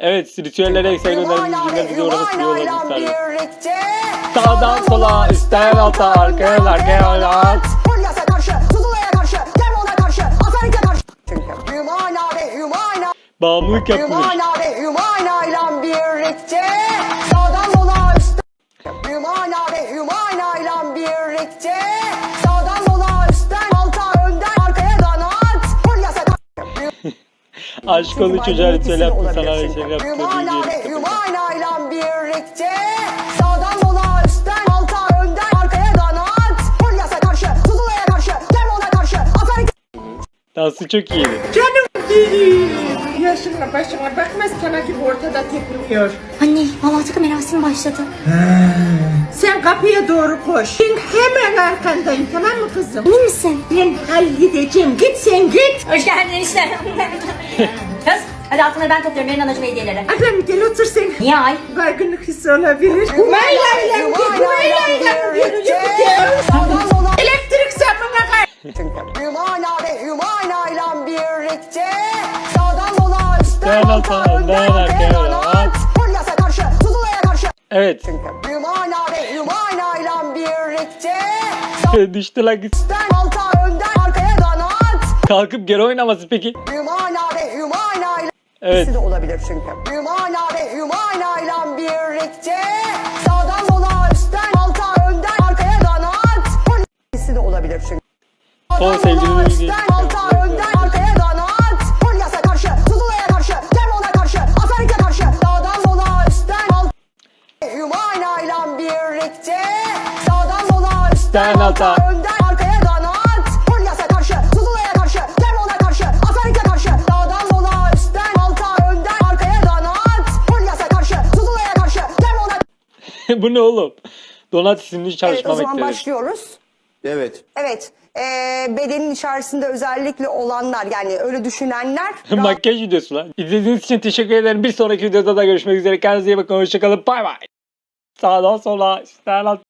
Evet ritüellere Hümana yüzünden ve bizi orada sürüyorlar birlikte Sağdan sola, üstten alta, arkaya, arkaya, arkaya. Polyas'a karşı, Zuzula'ya karşı, Kermon'a karşı, Atarik'e karşı. Çünkü Hümana ve Hümana, Bağımlılık yapılır. Hümana ve Hümana'yla birlikte sağdan sola üstten. Hümana ve Hümana'yla birlikte sağdan Aşk onu çocuğa ritüel yaptı Olabilir sana şey yaptı. Hümana ve diyeceğiz. Hümana'yla birlikte sağdan sola üstten alta önden arkaya donat. Polyas'a karşı, Zuzula'ya karşı, Kermon'a karşı, Atarik'e Dansı çok iyiydi. Canım benim. Yaşına başına bakma sana gibi ortada tepiniyor. Anne, vallahi takım merasimi başladı. Sen kapıya doğru koş. Ben hemen arkandayım tamam mı kızım? Emin misin? Ben halledeceğim. Git sen git. Hoş geldin işte. Hadi altına ben topluyorum. Verin anacığım hediyeleri. Adam gel otur sen. Niye ay? Baygınlık hissi olabilir. Humayla ile Humayla ile sola Elektrik sapına kay. Çünkü Hümana ve Hümana'yla birlikte sağdan sola üstten alta önden arkaya donat. Polyas'a karşı, Zuzula'ya karşı. Evet. Çünkü Hümana ve Hümana'yla birlikte Düştü lan kız. sağdan alta önden arkaya donat. Kalkıp geri oynaması peki. Hümana Evet. İkisi de olabilir çünkü. Hümana ve Hümana'yla birlikte sağdan sola üstten alta önden arkaya donat. İkisi de olabilir çünkü. Son Sağdan sevgili sola bilgi- üstten alta önden arkaya donat. Polyas'a karşı, Zuzula'ya karşı, Kermon'a karşı, Atarik'e karşı. Sağdan sola üstten alta Hümana'yla birlikte sağdan sola üstten alta önden Bu ne oğlum? Donat isimli Evet çalışma o zaman beklenir. başlıyoruz. Evet. Evet ee, bedenin içerisinde özellikle olanlar yani öyle düşünenler Makyaj videosu lan. İzlediğiniz için teşekkür ederim. Bir sonraki videoda da görüşmek üzere. Kendinize iyi bakın. Hoşçakalın. Bay bay. Sağdan sola. alta.